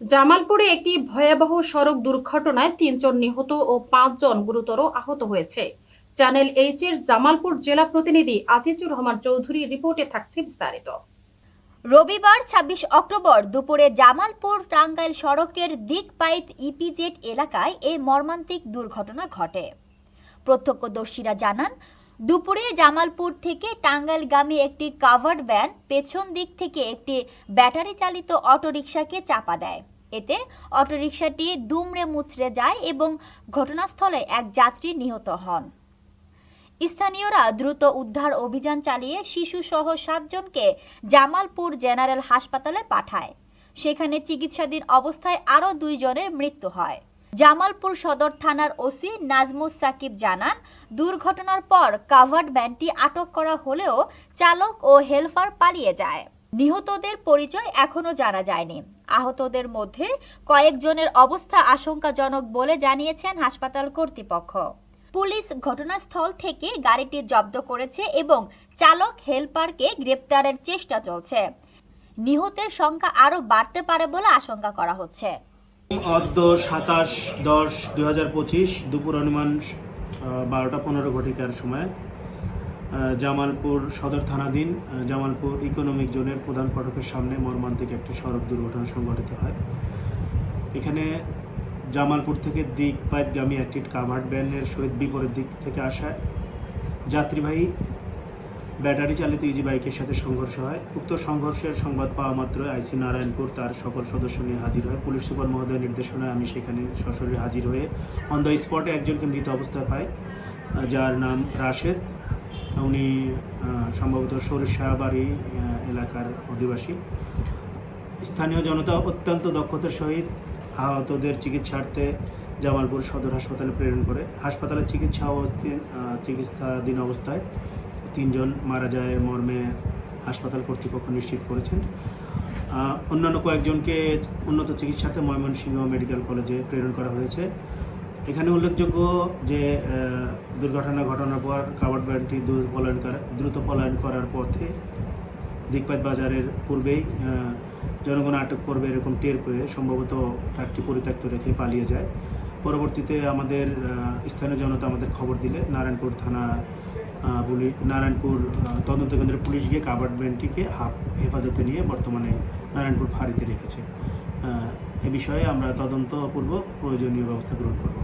জামালপুরে একটি ভয়াবহ সড়ক দুর্ঘটনায় তিনজন নিহত ও পাঁচজন গুরুতর আহত হয়েছে। চ্যানেল এইচ এর জামালপুর জেলা প্রতিনিধি আজিজুর রহমান চৌধুরী রিপোর্টে থাকছে বিস্তারিত। রবিবার ২৬ অক্টোবর দুপুরে জামালপুর টাঙ্গাইল সড়কের দিকপাইত ইপিজেড এলাকায় এই মর্মান্তিক দুর্ঘটনা ঘটে। প্রত্যক্ষদর্শীরা জানান দুপুরে জামালপুর থেকে টাঙ্গাইলগামী একটি কাভার্ড ভ্যান পেছন দিক থেকে একটি ব্যাটারি চালিত অটোরিকশাকে চাপা দেয়। এতে অটোরিকশাটি দুমড়ে মুচড়ে যায় এবং ঘটনাস্থলে এক যাত্রী নিহত হন। স্থানীয়রা দ্রুত উদ্ধার অভিযান চালিয়ে শিশুসহ সাতজনকে জামালপুর জেনারেল হাসপাতালে পাঠায়। সেখানে চিকিৎসাধীন অবস্থায় আরও দুইজনের মৃত্যু হয়। জামালপুর সদর থানার ওসি নাজমুস সাকিব জানান, দুর্ঘটনার পর কাভার্ড ভ্যানটি আটক করা হলেও চালক ও হেলপার পালিয়ে যায়। নিহতদের পরিচয় এখনও জানা যায়নি। আহতদের মধ্যে কয়েকজনের অবস্থা আশঙ্কাজনক বলে জানিয়েছেন হাসপাতাল কর্তৃপক্ষ। পুলিশ ঘটনাস্থল থেকে গাড়িটি জব্দ করেছে এবং চালক হেলপারকে গ্রেপ্তারের চেষ্টা চলছে। নিহতের সংখ্যা আরও বাড়তে পারে বলে আশঙ্কা করা হচ্ছে। অদ্য সাতাশ দশ দুই হাজার পঁচিশ দুপুর অনুমান বারোটা পনেরো ঘটিকার সময় জামালপুর সদর থানাধীন জামালপুর ইকোনমিক জোনের প্রধান ফটকের সামনে মর্মান্তিক একটি সড়ক দুর্ঘটনা সংঘটিত হয়। এখানে জামালপুর থেকে দিকপাতগামী একটি কাভার্ড ভ্যানের সহিত বিপরীত দিক থেকে আসা যাত্রীবাহী ব্যাটারি চালিত ইজি বাইকের সাথে সংঘর্ষ হয়। উক্ত সংঘর্ষের সংবাদ পাওয়া মাত্র আইসি নারায়ণপুর তার সকল সদস্য নিয়ে হাজির হয়। পুলিশ সুপার মহোদয়ের নির্দেশনায় আমি সেখানে সশরীরে হাজির হয়ে অন দ্য স্পটে একজনকে মৃত অবস্থায় পাই যার নাম রাশেদ। উনি সম্ভবত সরিষাবাড়ি এলাকার অধিবাসী। স্থানীয় জনতা অত্যন্ত দক্ষতার সহিত আহতদের চিকিৎসার্থে জামালপুর সদর হাসপাতালে প্রেরণ করে। হাসপাতালে চিকিৎসা অবস্থায় চিকিৎসাধীন অবস্থায় তিনজন মারা যায় মর্মে হাসপাতাল কর্তৃপক্ষ নিশ্চিত করেছেন। অন্যান্য কয়েকজনকে উন্নত চিকিৎসাতে ময়মনসিংহ মেডিকেল কলেজে প্রেরণ করা হয়েছে। এখানে উল্লেখযোগ্য যে দুর্ঘটনা ঘটনার পর কাভার্ড ভ্যানটি দ্রুত পলায়ন করা দ্রুত পলায়ন করার পথে দিকপাত বাজারের পূর্বেই জনগণ আটক করবে এরকম টের পেয়ে সম্ভবত ট্রাকটি পরিত্যক্ত রেখে পালিয়ে যায়। পরবর্তীতে আমাদের স্থানীয় জনতা আমাদের খবর দিলে নারায়ণপুর থানা পুলিশ নারায়ণপুর তদন্ত কেন্দ্রের পুলিশ গিয়ে কাবার্ডমেন্টটিকে হাফ হেফাজতে নিয়ে বর্তমানে নারায়ণপুর ফাঁড়িতে রেখেছে। এ বিষয়ে আমরা তদন্তপূর্বক প্রয়োজনীয় ব্যবস্থা গ্রহণ করব।